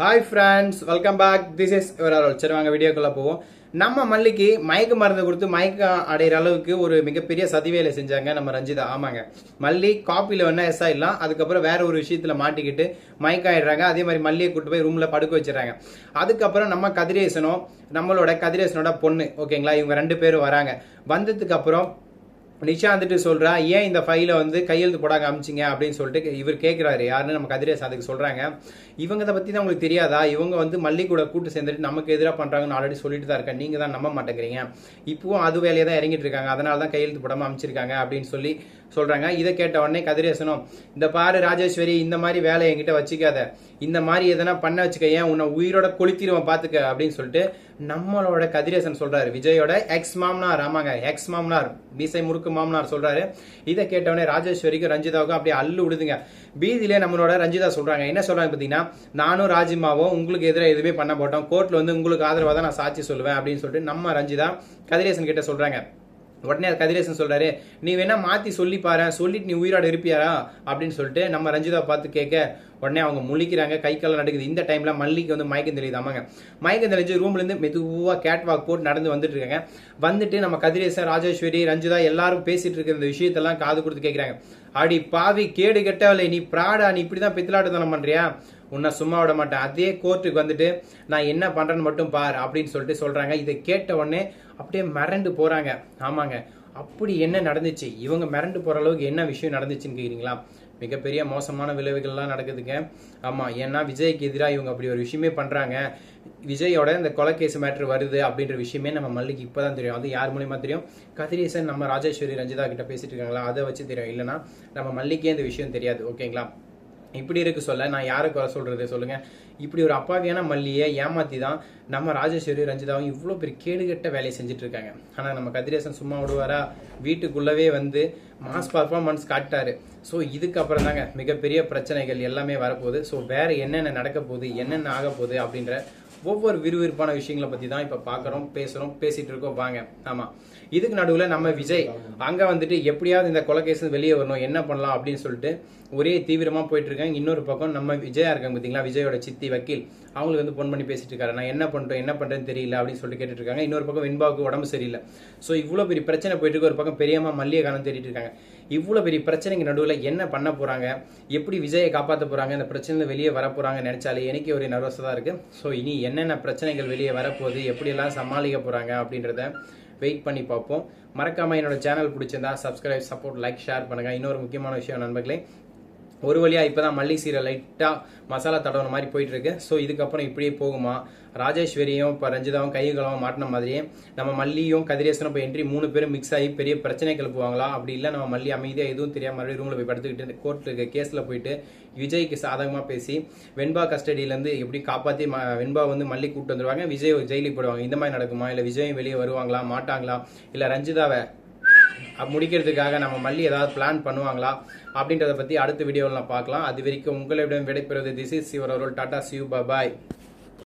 Hi friends welcome back this is ஒரு சரி வாங்க வீடியோக்குள்ள போவோம். நம்ம மல்லிக்கு மயக்க மருந்து கொடுத்து மயக்கம் அடைகிற அளவுக்கு ஒரு மிகப்பெரிய சதிவேலை செஞ்சாங்க நம்ம ரஞ்சிதா. ஆமாங்க. மல்லி காப்பியில் வேணா எஸ் ஆயிடலாம். அதுக்கப்புறம் வேற ஒரு விஷயத்தில் மாட்டிக்கிட்டு மயக்கம் ஆயிடுறாங்க அதே மாதிரி மல்லியை கூட்டு போய் ரூமில் படுக்க வச்சிடறாங்க. அதுக்கப்புறம் நம்ம கதிரேசனும் நம்மளோட கதிரேசனோட பொண்ணு ஓகேங்களா இவங்க ரெண்டு பேரும் வராங்க. வந்ததுக்கு அப்புறம் நிஷா வந்துட்டு சொல்கிறா ஏன் இந்த ஃபைலை வந்து கையெழுத்து போடாங்க அமிச்சிங்க அப்படின்னு சொல்லிட்டு இவர் கேட்குறாரு யாருன்னு நம்ம கதிரேசன் அதுக்கு சொல்கிறாங்க இவங்க இதை பற்றி தான் உங்களுக்கு தெரியாதா? இவங்க வந்து மல்லிகூட கூட்டு சேர்ந்துட்டு நமக்கு எதிராக பண்ணுறாங்கன்னு ஆல்ரெடி சொல்லிட்டு தான் இருக்கேன் நீங்கள் தான் நம்ப மாட்டேங்கிறீங்க. இப்போவும் அது வேலையை தான் இறங்கிட்டு இருக்காங்க. அதனால தான் கையெழுத்து போடாமல் அமைச்சிருக்காங்க. அப்படின்னு சொல்லி சொல்றாங்க. இதை கேட்ட உடனே கதிரேசனும் இந்த பாரு ராஜேஸ்வரி இந்த மாதிரி வேலை என்கிட்ட வச்சுக்காத. இந்த மாதிரி எதனா பண்ண வச்சுக்க ஏன் உன்னை உயிரோட கொளுத்திடுவன் பாத்துக்க அப்படின்னு சொல்லிட்டு நம்மளோட கதிரேசன் சொல்றாரு. விஜயோட எக்ஸ் மாமனார் ஆமாங்க எக்ஸ் மாமனார் மீசை முறுக்கு மாமனார் சொல்றாரு. இதை கேட்டவொடனே ராஜேஸ்வரிக்கும் ரஞ்சிதாவுக்கும் அப்படியே அள்ளு விடுதுங்க பீதியிலே நம்மளோட ரஞ்சிதா சொல்றாங்க. என்ன சொல்றாங்க பாத்தீங்கன்னா நானும் ராஜிமாவும் உங்களுக்கு எதிராக எதுவுமே பண்ண போட்டோம் கோர்ட்ல வந்து உங்களுக்கு ஆதரவாக தான் நான் சாட்சி சொல்லுவேன் அப்படின்னு சொல்லிட்டு நம்ம ரஞ்சிதா கதிரேசன் கிட்ட சொல்றாங்க. உடனே கதிரேசன் சொல்கிறாரு நீ வேணா மாற்றி சொல்லி பாரு சொல்லிட்டு நீ உயிரோட இருப்பியாரா அப்படின்னு சொல்லிட்டு நம்ம ரஞ்சிதா பார்த்து கேட்க உடனே அவங்க முழிக்கிறாங்க கை கால் நடக்குது. இந்த டைமில் மல்லிக்கு வந்து மயக்கம் தெரியுது ஆமாங்க மயக்கம் தெளிஞ்சு ரூம்லேருந்து மெதுவாக கேட் வாக் போட்டு நடந்து வந்துட்டு இருக்காங்க. வந்துட்டு நம்ம கதிரேசன் ராஜேஸ்வரி ரஞ்சிதா எல்லாரும் பேசிட்டு இருக்கிற இந்த விஷயத்தெல்லாம் காது கொடுத்து கேட்குறாங்க அடி பாவி கேடு கெட்டவளே நீ பிராடா நீ இப்படிதான் பித்தலாட்டுத்தனம் பண்றியா? உன்னை சும்மா விட மாட்டேன். அதே கோர்ட்டுக்கு வந்துட்டு நான் என்ன பண்றேன்னு மட்டும் பார் அப்படின்னு சொல்லிட்டு சொல்றாங்க. இதை கேட்ட உடனே அப்படியே மறந்து போறாங்க. ஆமாங்க. அப்படி என்ன நடந்துச்சு? இவங்க மிரண்டு போகிற அளவுக்கு என்ன விஷயம் நடந்துச்சுன்னு கேக்குறீங்களா? மிகப்பெரிய மோசமான விளைவுகள்லாம் நடக்குதுங்க. ஆமா ஏன்னா விஜய்க்கு எதிராக இவங்க அப்படி ஒரு விஷயமே பண்றாங்க. விஜயோட இந்த கொலைகேஸ் மேட்ரு வருது அப்படின்ற விஷயமே நம்ம மல்லிக்கு இப்பதான் தெரியும். அது யார் மூலியமா தெரியும்? கதிரேசன் நம்ம ராஜேஸ்வரி ரஞ்சிதா கிட்ட பேசிட்டு இருக்காங்களா? அதை வச்சு தெரியும். இல்லைன்னா நம்ம மல்லிக்கே இந்த விஷயம் தெரியாது. ஓகேங்களா? இப்படி இருக்கு சொல்ல நான் யாரை குறை சொல்றது? சொல்லுங்க. இப்படி ஒரு அப்பாவியான மல்லியை ஏமாத்தி தான் நம்ம ராஜேஸ்வரி ரஞ்சிதாவும் இவ்வளோ பெரிய கேடுகட்ட வேலையை செஞ்சுட்டு இருக்காங்க ஆனால் நம்ம கதிரேசன் சும்மா விடுவாரா? வீட்டுக்குள்ளவே வந்து மாஸ் பர்ஃபார்மன்ஸ் காட்டாரு ஸோ இதுக்கப்புறம் தாங்க மிகப்பெரிய பிரச்சனைகள் எல்லாமே வரப்போகுது. ஸோ வேற என்னென்ன நடக்க போகுது என்னென்ன ஆக போகுது அப்படின்ற ஒவ்வொரு விறுவிறுப்பான விஷயங்களை பத்தி தான் இப்ப பாக்குறோம் பேசுறோம் பேசிட்டு இருக்கோம் வாங்க ஆமா. இதுக்கு நடுவுல நம்ம விஜய் அங்க வந்துட்டு எப்படியாவது இந்த கொலைகேஸ் வெளியே வரணும் என்ன பண்ணலாம் அப்படின்னு சொல்லிட்டு ஒரே தீவிரமா போயிட்டு இருக்காங்க. இன்னொரு பக்கம் நம்ம விஜயா இருக்காங்க பார்த்தீங்களா விஜயோட சித்தி வக்கீல். அவங்களுக்கு வந்து ஃபோன் பண்ணி பேசிட்டு இருக்காரு. நான் என்ன பண்ணுறேன் என்ன பண்ணுறேன்னு தெரியல அப்படின்னு சொல்லிட்டு கேட்டுட்டு இருக்காங்க. இன்னொரு பக்கம் வெண்பாவுக்கு உடம்பு சரியில்லை. ஸோ இவ்வளோ பெரிய பிரச்சனை போயிட்டு இருக்கு. ஒரு பக்கம் பெரியம்மா மல்லிகை காலம் தேடிட்டு இருக்காங்க. இவ்வளோ பெரிய பிரச்சனைக்கு நடுவில் என்ன பண்ண போறாங்க? எப்படி விஜயை காப்பாற்ற போகிறாங்க இந்த பிரச்சனையில வெளியே வர நினச்சாலே எனக்கு ஒரு நர்வஸாக இருக்குது ஸோ இனி என்னென்ன பிரச்சனைகள் வெளியே வரப்போகுது? எப்படியெல்லாம் சமாளிக்க போகிறாங்க அப்படின்றத வெயிட் பண்ணி பார்ப்போம். மறக்காமல் என்னோட சேனல் பிடிச்சிருந்தா சப்ஸ்கிரைப் சப்போர்ட் லைக் ஷேர் பண்ணுங்க. இன்னொரு முக்கியமான விஷயம் நண்பர்களே ஒரு வழியாக இப்போ தான் மல்லி சீரை லைட்டாக மசாலா தடவுன மாதிரி போயிட்டுருக்கு. ஸோ இதுக்கப்புறம் இப்படியே போகுமா? ராஜேஸ்வரியும் இப்போ ரஞ்சிதாவும் கைகளும் மாட்டின மாதிரியே நம்ம மல்லியும் கதிரேசனும் இப்போ என்ட்ரி மூணு பேரும் மிக்ஸ் ஆகி பெரிய பிரச்சனை கிளப்புவாங்களா? அப்படி இல்லை நம்ம மல்லி அமைதியாக எதுவும் தெரியாமல் மறுபடியும் ரூமில் போய் படுத்துக்கிட்டு கோர்ட்டுக்கு கேஸில் போயிட்டு விஜய்க்கு சாதகமாக பேசி வெண்பா கஸ்டடியிலேருந்து எப்படி காப்பாற்றி வெண்பா வந்து மல்லி கூப்பிட்டு வந்துடுவாங்க விஜய் ஜெயிலுக்கு போடுவாங்க இந்த மாதிரி நடக்குமா? இல்லை விஜயும் வெளியே வருவாங்களா? மாட்டாங்களா? இல்லை ரஞ்சிதாவை முடிக்கிறதுக்காக நம்ம மல்லி ஏதாவது பிளான் பண்ணுவாங்களா? அப்படின்றத பற்றி அடுத்த வீடியோவில் நான் பார்க்கலாம். அது வரைக்கும் உங்களிடம் விடைபெறுவது this is your tata see you bye